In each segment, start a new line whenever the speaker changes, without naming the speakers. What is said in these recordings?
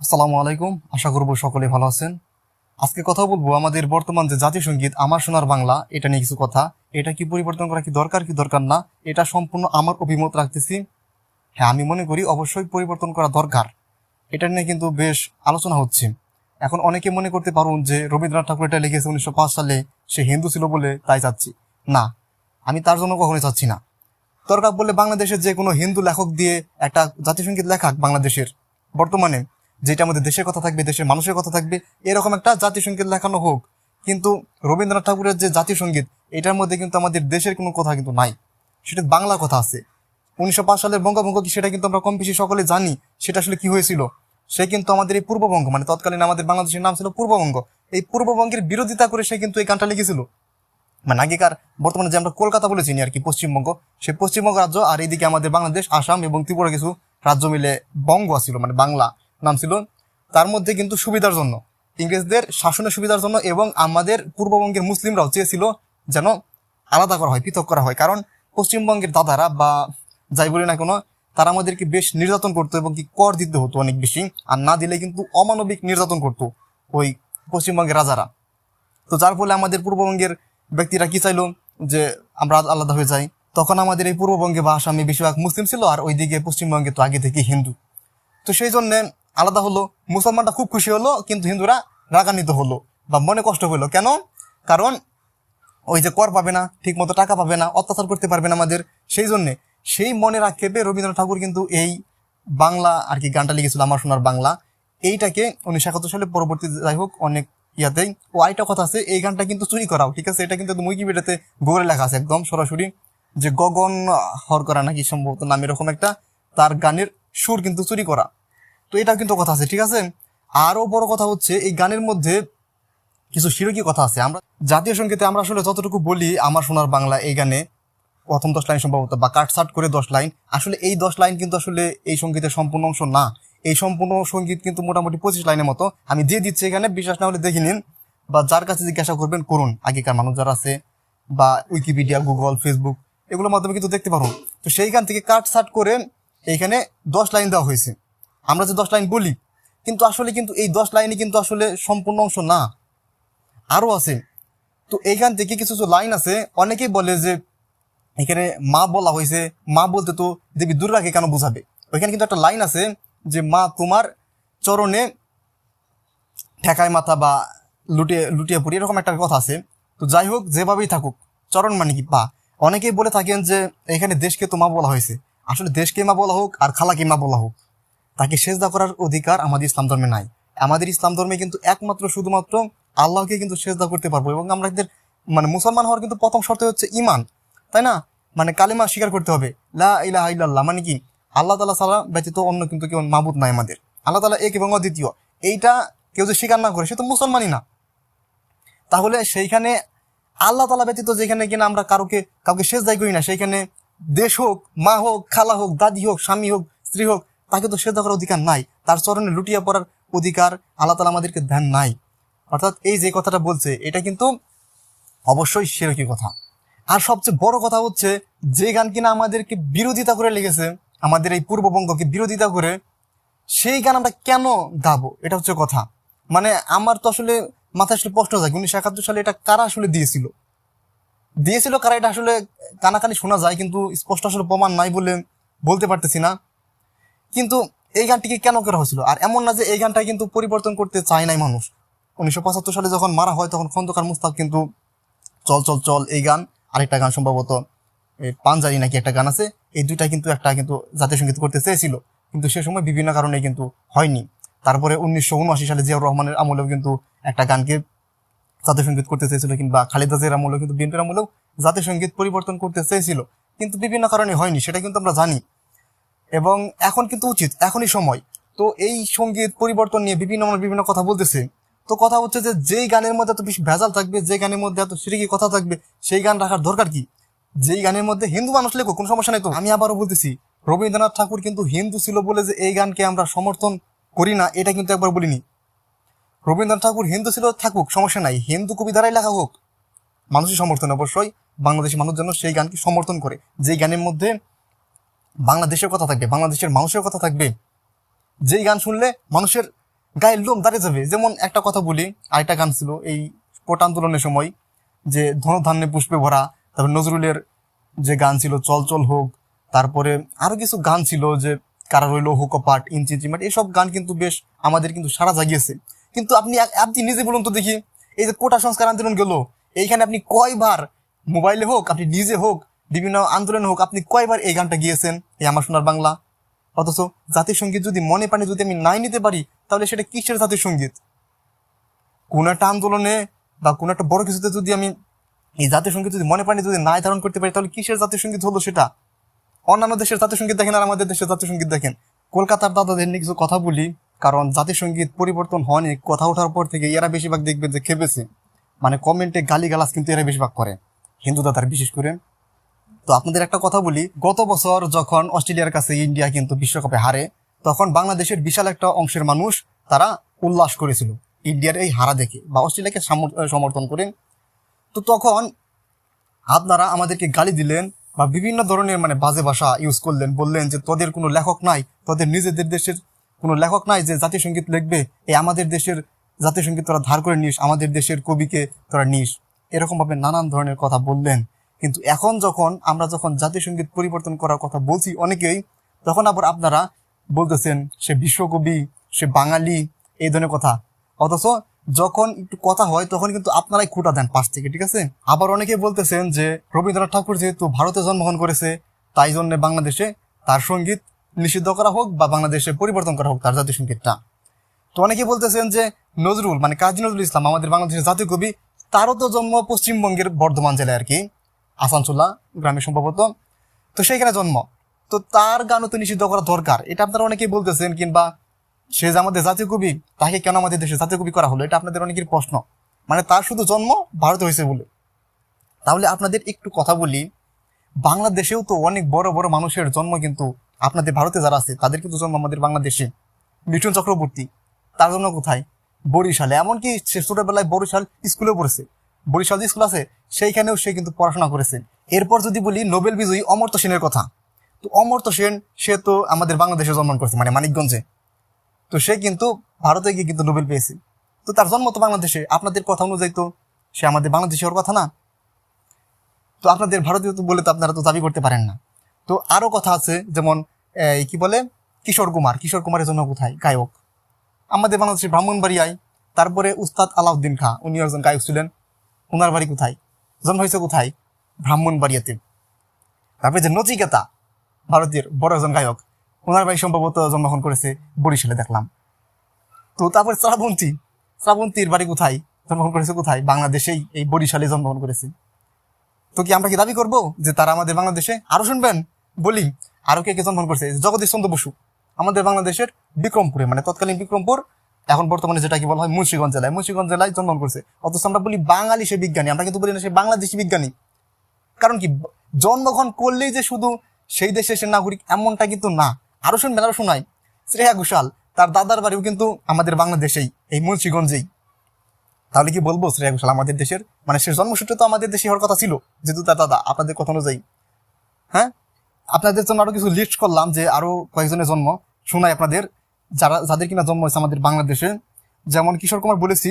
আসসালামু আলাইকুম। আশা করব সকলে ভালো আছেন। আজকে কথা বলব আমাদের বর্তমান যে জাতীয় সংগীত আমার সোনার বাংলা, এটা নিয়ে কিছু কথা। এটা কি পরিবর্তন করা কি দরকার কি দরকার না, এটা সম্পূর্ণ আমার অভিমত রাখতেছি। হ্যাঁ আমি মনে করি অবশ্যই পরিবর্তন করা দরকার। এটা নিয়ে কিন্তু বেশ আলোচনা হচ্ছে। এখন অনেকে মনে করতে পারুন যে রবীন্দ্রনাথ ঠাকুর এটা লিখেছে উনিশশো পাঁচ সালে, সে হিন্দু ছিল বলে তাই চাচ্ছি। না, আমি তার জন্য কখনোই চাচ্ছি না। দরকার বললে বাংলাদেশের যে কোনো হিন্দু লেখক দিয়ে একটা জাতীয় সংগীত লেখাক বাংলাদেশের। বর্তমানে যেটা আমাদের দেশের কথা থাকবে, দেশের মানুষের কথা থাকবে, এরকম একটা জাতীয় সংগীত লেখানো হোক। কিন্তু রবীন্দ্রনাথ ঠাকুরের যে জাতীয় সংগীত এটার মধ্যে কিন্তু আমাদের দেশের কোনো কথা কিন্তু নাই। সেটা বাংলা কথা আছে। উনিশশো পাঁচ সালের বঙ্গভঙ্গ কি সেটা কিন্তু আমরা কম বেশি সকলে জানি, সেটা আসলে কি হয়েছিল? সে কিন্তু আমাদের এই পূর্ববঙ্গ মানে তৎকালীন আমাদের বাংলাদেশের নাম ছিল পূর্ববঙ্গ। এই পূর্ববঙ্গের বিরোধিতা করে সে কিন্তু এই গানটা লিখেছিল। মানে আগেকার, বর্তমানে যে আমরা কলকাতা বলে চিনি আর কি, পশ্চিমবঙ্গ, সে পশ্চিমবঙ্গ রাজ্য আর এইদিকে আমাদের বাংলাদেশ, আসাম এবং ত্রিপুরা কিছু রাজ্য মিলে বঙ্গ ছিল মানে বাংলা। নাম ছিল তার মধ্যে কিন্তু সুবিধার জন্য, ইংরেজদের শাসনের সুবিধার জন্য এবং আমাদের পূর্ববঙ্গের মুসলিমরাও চেয়েছিল যেন আলাদা করা হয়, পৃথক করা হয়। কারণ পশ্চিমবঙ্গের দাদারা বা যাই বলি না কোনো, তারা আমাদেরকে বেশ নির্যাতন করতো এবং কি কর দিতে হতো অনেক বেশি। আর না দিলে কিন্তু অমানবিক নির্যাতন করতো ওই পশ্চিমবঙ্গের রাজারা। তো যার ফলে আমাদের পূর্ববঙ্গের ব্যক্তিরা কি চাইলো যে আমরা আলাদা হয়ে যাই? তখন আমাদের এই পূর্ববঙ্গে বা আসামে বেশিরভাগ মুসলিম ছিল আর ওইদিকে পশ্চিমবঙ্গে তো আগে থেকে হিন্দু। তো সেই জন্য আলাদা হলো মুসলমানটা খুব খুশি হলো, কিন্তু হিন্দুরা রাগান্বিত হলো বা মনে কষ্ট হলো। কেন? কারণ ওই যে কর পাবে না ঠিক মতো টাকা পাবে না, অত্যাচার করতে পারবে না আমাদের। সেই জন্যে সেই মনের আক্ষেপে রবীন্দ্রনাথ ঠাকুর কিন্তু এই বাংলা আর কি গানটা লিখেছিল, আমার সোনার বাংলা। এইটাকে উনিশশো একাত্তর সালে পরবর্তী যাই হোক, অনেক ইয়াতেই। ও আরেকটা কথা আছে, এই গানটা কিন্তু চুরি করাও, ঠিক আছে? এটা কিন্তু উইকিপিডিয়াতে গুগলে লেখা আছে একদম সরাসরি। যে গগন হর করা নাকি সম্ভবত নাম এরকম একটা, তার গানের সুর কিন্তু চুরি করা। তো এটাও কিন্তু কথা আছে, ঠিক আছে? আরও বড় কথা হচ্ছে, এই গানের মধ্যে কিছু শিরকি কথা আছে। আমরা জাতীয় সঙ্গীতে আমরা আসলে যতটুকু বলি, আমার সোনার বাংলা এই গানে প্রথম দশ লাইন সম্ভবত, বা কাটসাট করে দশ লাইন। আসলে এই দশ লাইন কিন্তু আসলে এই সঙ্গীতের সম্পূর্ণ অংশ না। এই সম্পূর্ণ সংগীত কিন্তু মোটামুটি পঁচিশ লাইনের মতো। আমি দিয়ে দিচ্ছি এখানে, বিশ্বাস না হলে দেখে নিন, বা যার কাছে জিজ্ঞাসা করবেন করুন। আগেকার মানুষ যারা আছে, বা উইকিপিডিয়া গুগল ফেসবুক এগুলোর মাধ্যমে কিন্তু দেখতে পারুন। তো সেইখান থেকে কাটসাট করে এইখানে দশ লাইন দেওয়া হয়েছে। আমরা যে দশ লাইন বলি, কিন্তু আসলে কিন্তু এই দশ লাইনে কিন্তু আসলে সম্পূর্ণ অংশ না। আরও আছে। তো এইখান থেকে কিছু কিছু লাইন আছে। অনেকেই বলে যে এখানে মা বলা হয়েছে। মা বলতে তো দেবী দুর্গাকে কেন বোঝাবে? ওইখানে কিন্তু একটা লাইন আছে যে মা তোমার চরণে ঠেকায় মাথা বা লুটিয়ে লুটিয়ে পড়ি, এরকম একটা কথা আছে। তো যাই হোক, যেভাবেই থাকুক, চরণ মানে কি? পা অনেকেই বলে থাকেন যে এখানে দেশকে তো মা বলা হয়েছে। আসলে দেশকে মা বলা হোক আর খালাকে মা বলা হোক। তাকে সেজদা করার অধিকার আমাদের ইসলাম ধর্মে নাই। আমাদের ইসলাম ধর্মে কিন্তু একমাত্র শুধুমাত্র আল্লাহকে কিন্তু সেজদা করতে পারব এবং আমরা এদের মানে মুসলমান হওয়ার কিন্তু প্রথম শর্ত হচ্ছে ইমান তাই না? মানে কালিমা স্বীকার করতে হবে। লা মানে কি? আল্লাহ তালা সালা ব্যতীত অন্য কিন্তু কেউ মাবুদ নাই আমাদের। আল্লাহ তালা এক এবং অদ্বিতীয়। এইটা কেউ যদি স্বীকার না করে, সে তো মুসলমানই না। তাহলে সেইখানে আল্লাহ তালা ব্যতীত যেখানে কিনা আমরা কারোকে, কাউকে শেষ দায় করি না। সেইখানে দেশ হোক, মা হোক, খালা হোক, দাদি হোক, স্বামী হোক, স্ত্রী হোক তাকে তো সেদ্ধ করার অধিকার নাই। তার চরণে লুটিয়ে পড়ার অধিকার আল্লাহ তালা আমাদেরকে ধ্যান নাই। অর্থাৎ এই যে কথাটা বলছে, এটা কিন্তু অবশ্যই সেরকম কথা। আর সবচেয়ে বড় কথা হচ্ছে, যে গান কিনা আমাদেরকে বিরোধিতা করে লেগেছে, আমাদের এই পূর্ববঙ্গকে বিরোধিতা করে, সেই গান আমরা কেন গাবো? এটা হচ্ছে কথা। মানে আমার তো আসলে মাথায় আসলে প্রশ্ন যায়, উনিশশো একাত্তর সালে এটা কারা আসলে দিয়েছিল? দিয়েছিল কারা? এটা আসলে কানাকানি শোনা যায়, কিন্তু স্পষ্ট আসলে প্রমাণ নাই বলে বলতে পারতেছি না। কিন্তু এই গানটিকে কেন করা হয়েছিল? আর এমন না যে এই গানটা কিন্তু পরিবর্তন করতে চায় নাই মানুষ। উনিশশো পঁচাত্তর সালে যখন মারা হয়, তখন খন্দকার মুস্তাক কিন্তু চল চল চল এই গান, আরেকটা গান সম্ভবত পাঞ্জারি নাকি একটা গান আছে, এই দুইটা কিন্তু একটা কিন্তু জাতীয় সংগীত করতে চেয়েছিল। কিন্তু সে সময় বিভিন্ন কারণে কিন্তু হয়নি। তারপরে উনিশশো উনআশি সালে জিয়াউর রহমানের আমলেও কিন্তু একটা গানকে জাতীয় সংগীত করতে চেয়েছিল, কিংবা খালেদা জিয়ার আমলেও, কিন্তু বিএনপির আমলেও জাতীয় সংগীত পরিবর্তন করতে চেয়েছিল। কিন্তু বিভিন্ন কারণে হয়নি, সেটা কিন্তু আমরা জানি। এবং এখন কিন্তু উচিত, এখনই সময়। তো এই সংগীত পরিবর্তন নিয়ে বিভিন্ন মানুষ বিভিন্ন কথা বলতেছে। তো কথা হচ্ছে যে, যেই গানের মধ্যে এত বেশি ভেজাল থাকবে, যে গানের মধ্যে এত সিরিকি কথা থাকবে, সেই গান রাখার দরকার কি? যেই গানের মধ্যে হিন্দু মানুষ লেখো, কোনো সমস্যা নেই তো? আমি আবারও বলতেছি, রবীন্দ্রনাথ ঠাকুর কিন্তু হিন্দু ছিল বলে যে, এই গানকে আমরা সমর্থন করি না, এটা কিন্তু একবার বলিনি। রবীন্দ্রনাথ ঠাকুর হিন্দু ছিল, থাকুক, সমস্যা নাই। হিন্দু কবি দ্বারাই লেখা হোক। মানুষই সমর্থন অবশ্যই বাংলাদেশি মানুষ যেন সেই গানকে সমর্থন করে। যেই গানের মধ্যে বাংলাদেশের কথা থাকবে, বাংলাদেশের মানুষের কথা থাকবে। যেই গান শুনলে মানুষের গায়ের লোম দাঁড়িয়ে যাবে। যেমন একটা কথা বলি, আরেকটা গান ছিল এই কোট আন্দোলনের সময়, যে ধনধান্যে পুষ্পে ভরা, তারপর নজরুলের যে গান ছিল, চল চল হোক, তারপরে আরও কিছু গান ছিল যে কারা রইল হুকপাট ইঞ্চি চিমাট এসব গান কিন্তু বেশ আমাদের কিন্তু সারা জাগিয়েছে। কিন্তু আপনি আপনি নিজে বলুন তো দেখি, এই যে কোটা সংস্কার আন্দোলন গেল, এইখানে আপনি কয়বার মোবাইলে হোক, আপনি নিজে হোক বিভিন্ন আন্দোলনে হোক, আপনি কয়বার এই গানটা গিয়েছেন? এই আমার সোনার বাংলা। অথচ জাতীয় সংগীত যদি মনে পানি যদি আমি নাই নিতে পারি, তাহলে সেটা কিসের জাতীয় সংগীত কোন একটা আন্দোলনে বা কোন একটা বড় কিছুতে যদি আমি এই জাতীয় সংগীত যদি মনে পানি যদি নাই ধারণ করতে পারি, তাহলে কিসের জাতীয় সংগীত হলো সেটা? অন্যান্য দেশের জাতীয় সংগীত দেখেন আর আমাদের দেশের জাতীয় সংগীত দেখেন। কলকাতার দাদাদের নিয়ে কিছু কথা বলি, কারণ জাতীয় সংগীত পরিবর্তন হয়নি। কথা ওঠার পর থেকে এরা বেশিরভাগ দেখবে যে খেপেছে। মানে কমেন্টে গালি গালাজ কিন্তু এরা বেশিরভাগ করে। হিন্দু দাদার বিশেষ করে। তো আপনাদের একটা কথা বলি, গত বছর যখন অস্ট্রেলিয়ার কাছে ইন্ডিয়া কিন্তু বিশ্বকাপে হারে, তখন বাংলাদেশের বিশাল একটা অংশের মানুষ তারা উল্লাস করেছিল ইন্ডিয়ার এই হারা দেখে বা অস্ট্রেলিয়াকে সমর্থন করে। তো তখন আপনারা আমাদেরকে গালি দিলেন বা বিভিন্ন ধরনের মানে বাজে ভাষা ইউজ করলেন, বললেন যে তোদের কোনো লেখক নাই, তোদের নিজেদের দেশের কোনো লেখক নাই যে জাতীয় সংগীত লিখবে, এই আমাদের দেশের জাতীয় সংগীত তোরা ধার করে নিস, আমাদের দেশের কবিকে তোরা নিস। এরকমভাবে নানান ধরনের কথা বললেন। কিন্তু এখন যখন আমরা যখন জাতীয় সংগীত পরিবর্তন করার কথা বলছি অনেকেই, তখন আবার আপনারা বলতেছেন, সে বিশ্বকবি, সে বাঙালি, এই ধরনের কথা। অথচ যখন একটু কথা হয়, তখন কিন্তু আপনারাই খুঁটা দেন পাশ থেকে, ঠিক আছে? আবার অনেকে বলতেছেন যে, রবীন্দ্রনাথ ঠাকুর যেহেতু ভারতে জন্মগ্রহণ করেছে, তাই জন্য বাংলাদেশে তার সংগীত নিষিদ্ধ করা হোক বা বাংলাদেশে পরিবর্তন করা হোক তার জাতীয় সঙ্গীতটা। তো অনেকে বলতেছেন যে, নজরুল মানে কাজী নজরুল ইসলাম, আমাদের বাংলাদেশের জাতীয় কবি, তারও তো জন্ম পশ্চিমবঙ্গের বর্ধমান জেলায় আর কি। আসানসোলা গ্রামে সম্ভবত। তো সেইখানে জন্ম। তো তার গানও তো নিষিদ্ধ করা দরকার। এটা আপনারা অনেকেই বলতেছেন কিংবা সে যে আমাদের জাতীয় কবি, তাকে কেন আমাদের দেশে জাতীয় কবি করা হলো? এটা আপনাদের অনেকের প্রশ্ন। মানে তার শুধু জন্ম ভারতে হয়েছে বলে। তাহলে আপনাদের একটু কথা বলি। বাংলাদেশেও তো অনেক বড় বড় মানুষের জন্ম কিন্তু আপনাদের ভারতে যারা আছে, তাদের কিন্তু জন্ম আমাদের বাংলাদেশে। মিঠুন চক্রবর্তী, তার জন্য কোথায়? বরিশালে। এমনকি সে ছোটবেলায় বরিশাল স্কুলেও পড়েছে। বরিশাল স্কুল আছে সেইখানেও সে কিন্তু পড়াশোনা করেছে। এরপর যদি বলি, নোবেল বিজয়ী অমর্ত্য সেনের কথা। তো অমর্ত্য সেন, সে তো আমাদের বাংলাদেশে জন্মগ্রহণ করেছে মানে মানিকগঞ্জে। তো সে কিন্তু ভারতে গিয়ে কিন্তু নোবেল পেয়েছে। তো তার জন্ম তো বাংলাদেশে। আপনাদের কথা অনুযায়ী তো সে আমাদের বাংলাদেশে ওর কথা না। তো আপনাদের ভারতীয় তো বলে তো আপনারা তো দাবি করতে পারেন না। তো আরও কথা আছে, যেমন এই কি বলে? কিশোর কুমার। কিশোর কুমারের জন্য কোথায়? গায়ক। আমাদের বাংলাদেশের ব্রাহ্মণবাড়িয়ায়। তারপরে উস্তাদ আলাউদ্দিন খাঁ, উনি একজন গায়ক ছিলেন। ওনার বাড়ি কোথায়? জন্ম হয়েছে কোথায়? ব্রাহ্মণ ব্রাহ্মণবাড়িয়াতে। তারপরে যে নচিকেতা ভারতের বড় একজন গায়ক, ওনার বাড়ি সম্ভবত জন্মগ্রহণ করেছে বরিশালে দেখলাম। তো তারপরে শ্রাবন্তী, শ্রাবন্তীর বাড়ি কোথায়? জন্মগ্রহণ করেছে কোথায়? বাংলাদেশেই এই বরিশালে জন্মগ্রহণ করেছে। তো কি আমরা কি দাবি করব যে তারা আমাদের বাংলাদেশে আরও শুনবেন? বলি, আরও কে কে জন্মগ্রহণ করেছে? জগদীশ চন্দ্র বসু, আমাদের বাংলাদেশের বিক্রমপুরে মানে তৎকালীন বিক্রমপুর এখন বর্তমানে যেটা কি বলা হয়, মুন্সিগঞ্জ জেলায়। মুন্সিগঞ্জ জেলায় জন্মগ্রহণ করেছে। অথচ আমরা বলি বাঙালি সে বিজ্ঞানী। আমরা কিন্তু বলি না সে বাংলাদেশি বিজ্ঞানী। কারণ কি, জন্মগ্রহণ করলেই যে শুধু সেই দেশের সে নাগরিক এমনটা কিন্তু না। আরও শুনবেন আরও শোনাই। শ্রেয়া ঘোষাল, তার দাদার বাড়িও কিন্তু আমাদের বাংলাদেশেই, এই মুন্সিগঞ্জেই। তাহলে কি বলব, শ্রেয়া ঘোষাল আমাদের দেশের? মানে সে জন্মসূত্রে তো আমাদের দেশে হওয়ার কথা ছিল, যেহেতু তার দাদা। আপনাদের কথা অনুযায়ী। হ্যাঁ? আপনাদের জন্য আরও কিছু লিস্ট করলাম যে আরও কয়েকজনের জন্ম। শোনাই আপনাদের। যারা, যাদের কিনা জন্ম হয়েছে আমাদের বাংলাদেশে, যেমন কিশোর কুমার বলেছি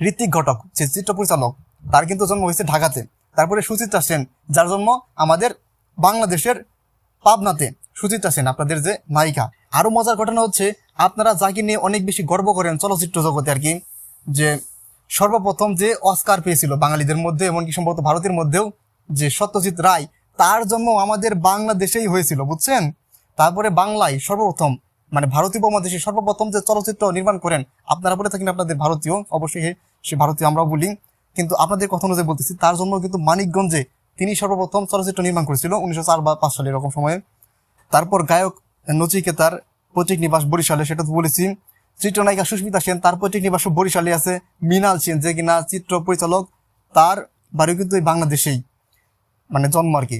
ঋত্বিক ঘটক যে চিত্র পরিচালক, তার কিন্তু জন্ম হয়েছে ঢাকাতে। তারপরে সুচিত্রা সেন, যার জন্ম আমাদের বাংলাদেশের পাবনাতে। সুচিত্রা সেন, আপনাদের যে নায়িকা। আরও মজার ঘটনা হচ্ছে, আপনারা যাকে নিয়ে অনেক বেশি গর্ব করেন চলচ্চিত্র জগতে আর কি, যে সর্বপ্রথম যে অস্কার পেয়েছিল বাঙালিদের মধ্যে, এমনকি সম্ভবত ভারতের মধ্যেও, যে সত্যজিৎ রায়, তার জন্ম আমাদের বাংলাদেশেই হয়েছিল, বুঝছেন? তারপরে বাংলায় সর্বপ্রথম মানে ভারতীয় উপমহাদেশে সর্বপ্রথম যে চলচ্চিত্র নির্মাণ করেন, আপনারা বলে থাকেন আপনাদের ভারতীয়, অবশ্যই সে ভারতীয় আমরাও বলি। কিন্তু আপনাদের কথা অনুযায়ী বলতেছি, তার জন্য কিন্তু মানিকগঞ্জে তিনি সর্বপ্রথম চলচ্চিত্র নির্মাণ করেছিল উনিশশো চার বা পাঁচ সালে এরকম সময়ে। তারপর গায়ক নচিকেতার পৈতৃক নিবাস বরিশালে, সেটা তো বলেছি। চিত্রনায়িকা সুস্মিতা সেন, তার পৈতৃক নিবাস বরিশালে আছে। মৃণাল সেন, যে কিনা চিত্র পরিচালক, তার বাড়িও কিন্তু এই বাংলাদেশেই মানে জন্ম আর কি।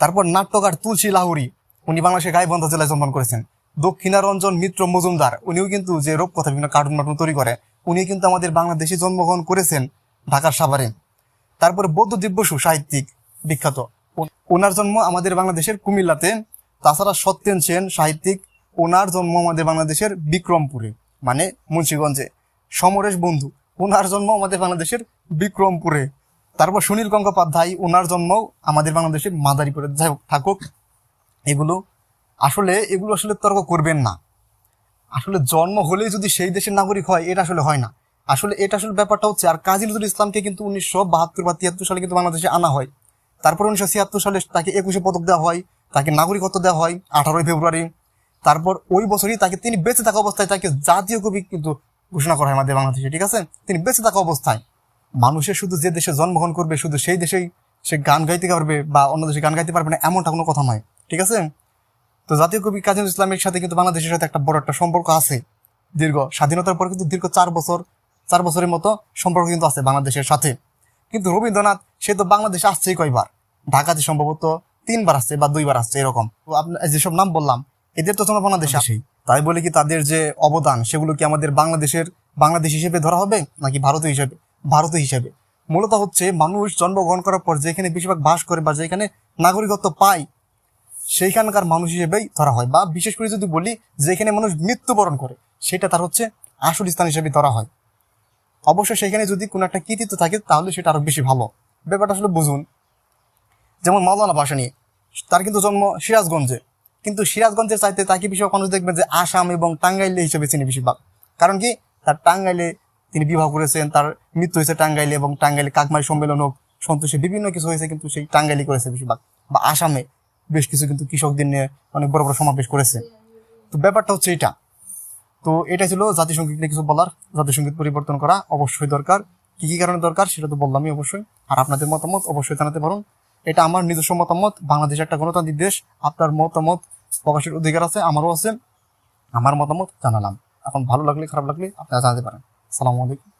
তারপর নাট্যকার তুলসী লাহুরি, উনি বাংলাদেশের গাইবন্ধ জেলায় জন্মগ্রহণ করেছেন। দক্ষিণারঞ্জন মিত্র মজুমদার, উনিও কিন্তু যে রূপকথা বিভিন্ন কার্টুন মার্টুন তৈরি করে উনি কিন্তু আমাদের বাংলাদেশে জন্মগ্রহণ করেছেন ঢাকার সাভারে। তারপরে বৌদ্ধ দিব্যসু সাহিত্যিক, বিখ্যাত। ওনার জন্ম আমাদের বাংলাদেশের কুমিল্লাতে, তাছাড়া সত্যেন সেন সাহিত্যিক, ওনার জন্ম আমাদের বাংলাদেশের বিক্রমপুরে মানে মুন্সীগঞ্জে। সমরেশ বন্ধু, ওনার জন্ম আমাদের বাংলাদেশের বিক্রমপুরে। তারপর সুনীল গঙ্গোপাধ্যায়, ওনার জন্ম আমাদের বাংলাদেশের মাদারীপুরে। যাই হোক, থাকুক, এগুলো আসলে এগুলো আসলে তর্ক করবেন না। আসলে জন্ম হলেই যদি সেই দেশের নাগরিক হয়, এটা আসলে হয় না। আসলে এটা আসলে ব্যাপারটা হচ্ছে, আর কাজী নজরুল ইসলামকে কিন্তু উনিশশো বাহাত্তর বা তিয়াত্তর সালে কিন্তু বাংলাদেশে আনা হয়। তারপর উনিশশো ছিয়াত্তর সালে তাকে একুশে পদক দেওয়া হয়, তাকে নাগরিকত্ব দেওয়া হয় আঠারোই ফেব্রুয়ারি। তারপর ওই বছরই তাকে তিনি বেঁচে থাকা অবস্থায় তাকে জাতীয় কবি কিন্তু ঘোষণা করা হয় আমাদের বাংলাদেশে, ঠিক আছে? তিনি বেঁচে থাকা অবস্থায়। মানুষের শুধু যে দেশে জন্মগ্রহণ করবে, শুধু সেই দেশেই সে গান গাইতে পারবে বা অন্য দেশে গান গাইতে পারবে না, এমনটা কোনো কথা নয়, ঠিক আছে? তো জাতীয় কবি কাজী নজরুল ইসলামের সাথে কিন্তু বাংলাদেশের সাথে একটা বড় একটা সম্পর্ক আছে। দীর্ঘ স্বাধীনতার পর কিন্তু দীর্ঘ চার বছর চার বছরের মতো সম্পর্ক কিন্তু আছে বাংলাদেশের সাথে। কিন্তু রবীন্দ্রনাথ সে তো বাংলাদেশে আসছেই কয়বার? ঢাকাতে সম্ভবত তিনবার আসছে বা দুইবার আসছে এরকম। তো আপনার যেসব নাম বললাম এদের তো তোমরা বাংলাদেশে আসেই তাই বলে কি তাদের যে অবদান সেগুলো কি আমাদের বাংলাদেশের বাংলাদেশ হিসেবে ধরা হবে নাকি ভারত হিসেবে? ভারত হিসেবে। মূলত হচ্ছে মানুষ জন্মগ্রহণ করার পর যেখানে বেশিরভাগ বাস করে বা যেখানে নাগরিকত্ব পায় সেইখানকার মানুষ হিসেবেই ধরা হয়। বা বিশেষ করে যদি বলি যেখানে মানুষ মৃত্যুবরণ করে, সেটা তার হচ্ছে আসল স্থান হিসেবে ধরা হয়। অবশ্য সেখানে যদি কোনো একটা কৃতিত্ব থাকে, তাহলে সেটা আরও বেশি ভালো। ব্যাপারটা আসলে বুঝুন। যেমন মাওলানা ভাসানী, তার কিন্তু জন্ম সিরাজগঞ্জে। কিন্তু সিরাজগঞ্জের চাইতে তাকে বেশিরভাগ মানুষ দেখবেন যে আসাম এবং টাঙ্গাইলে হিসেবে চিনি বেশিরভাগ। কারণ কি? তার টাঙ্গাইলে তিনি বিবাহ করেছেন, তার মৃত্যু হয়েছে টাঙ্গাইলে এবং টাঙ্গাইলে কাকমাই সম্মেলন হোক, সন্তোষে বিভিন্ন কিছু হয়েছে, কিন্তু সেই টাঙ্গাইলে করেছে বেশিরভাগ। বা আসামে বেশ কিছু কিন্তু কৃষকদের নিয়ে অনেক বড় বড় সমাবেশ করেছে। তো ব্যাপারটা হচ্ছে এটা। তো এটা ছিল জাতিসংগীত নিয়ে কিছু বলার। জাতিসংগীত পরিবর্তন করা অবশ্যই দরকার। কি কি কারণে দরকার সেটা তো বললামই অবশ্যই। আর আপনাদের মতামত অবশ্যই জানাতে পারুন। এটা আমার নিজস্ব মতামত। বাংলাদেশ একটা গণতান্ত্রিক দেশ। আপনার মতামত প্রকাশের অধিকার আছে, আমারও আছে। আমার মতামত জানালাম। এখন ভালো লাগলে, খারাপ লাগলে আপনারা জানাতে পারেন। সালামু আলাইকুম।